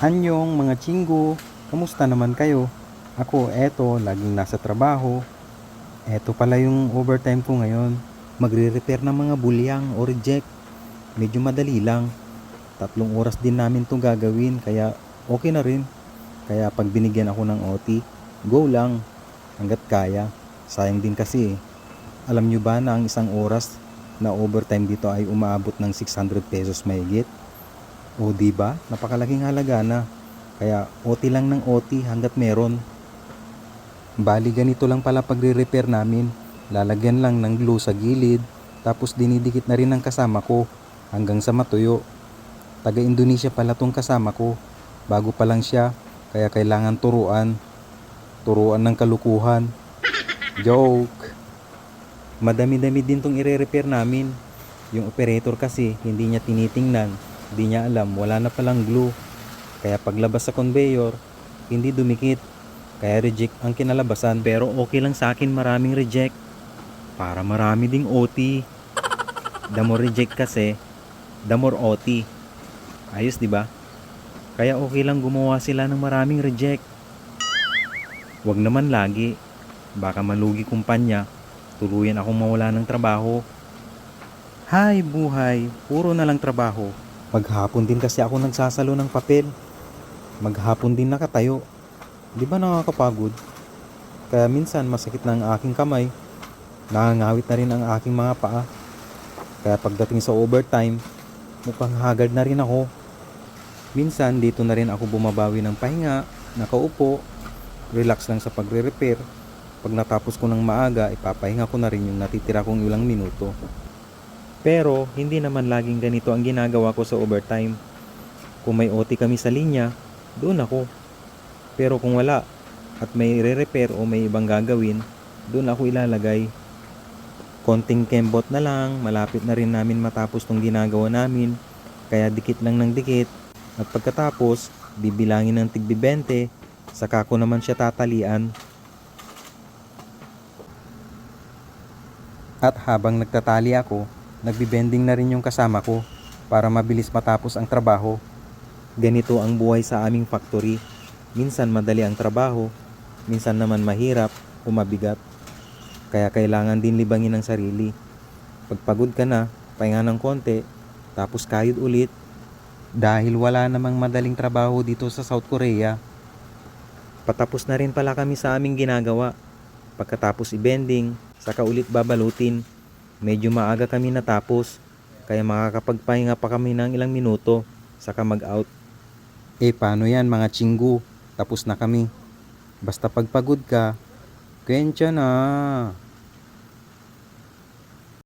Anyong mga chinggo, kamusta naman kayo? Ako, eto, laging nasa trabaho. Eto pala yung overtime ko ngayon. Magre-repair ng mga bulyang o reject. Medyo madali lang. Tatlong oras din namin to gagawin, kaya okay na rin. Kaya pag binigyan ako ng OT, go lang. Hanggat kaya. Sayang din kasi eh. Alam nyo ba na ang isang oras na overtime dito ay umaabot ng 600 pesos mahigit? O di ba? Napakalaking halaga na. Kaya OT lang ng OT hanggat meron. Bali ganito lang pala pagre-repair namin. Lalagyan lang ng glue sa gilid, tapos dinidikit na rin ng kasama ko hanggang sa matuyo. Taga Indonesia pala tong kasama ko. Bago pa lang siya, kaya kailangan turuan. Turuan ng kalukuhan. Joke! Madami-dami din tong ire-repair namin. Yung operator kasi hindi niya tinitingnan, hindi niya alam, wala na palang glue. Kaya paglabas sa conveyor, hindi dumikit. Kaya reject ang kinalabasan pero okay lang sa akin maraming reject. Para marami ding OT. The more reject kasi, the more OT. Ayos 'di ba? Kaya okay lang gumawa sila ng maraming reject. Huwag naman lagi. Baka malugi kumpanya. Tuluyan akong mawala ng trabaho. Hay buhay, puro na lang trabaho. Maghapon din kasi ako nagsasalo ng papel. Maghapon din nakatayo. Di ba nakakapagod? Kaya minsan masakit na ang aking kamay. Nangangawit na rin ang aking mga paa. Kaya pagdating sa overtime, mukhang haggard na rin ako. Minsan dito na rin ako bumabawi ng pahinga, nakaupo, relax lang sa pagre-repair. Pag natapos ko ng maaga, ipapahinga ko na rin yung natitira kong ilang minuto. Pero hindi naman laging ganito ang ginagawa ko sa overtime. Kung may OT kami sa linya, doon ako. Pero kung wala at may re-repair o may ibang gagawin, doon ako ilalagay. Konting kembot na lang, malapit na rin namin matapos tong ginagawa namin. Kaya dikit lang ng dikit. At pagkatapos, bibilangin ng tigbi 20, saka ko naman siya tatalian. At habang nagtatali ako, nagbibending na rin yung kasama ko para mabilis matapos ang trabaho. Ganito ang buhay sa aming factory. Minsan madali ang trabaho, minsan naman mahirap o mabigat. Kaya kailangan din libangin ang sarili. Pagpagod ka na, pahinga ng konti, tapos kayod ulit. Dahil wala namang madaling trabaho dito sa South Korea. Patapos na rin pala kami sa aming ginagawa. Pagkatapos i-bending, saka ulit babalutin. Medyo maaga kami natapos, kaya makakapagpahinga pa kami ng ilang minuto, saka mag-out. Eh paano yan mga chinggu? Tapos na kami. Basta pagpagod ka, kensya na.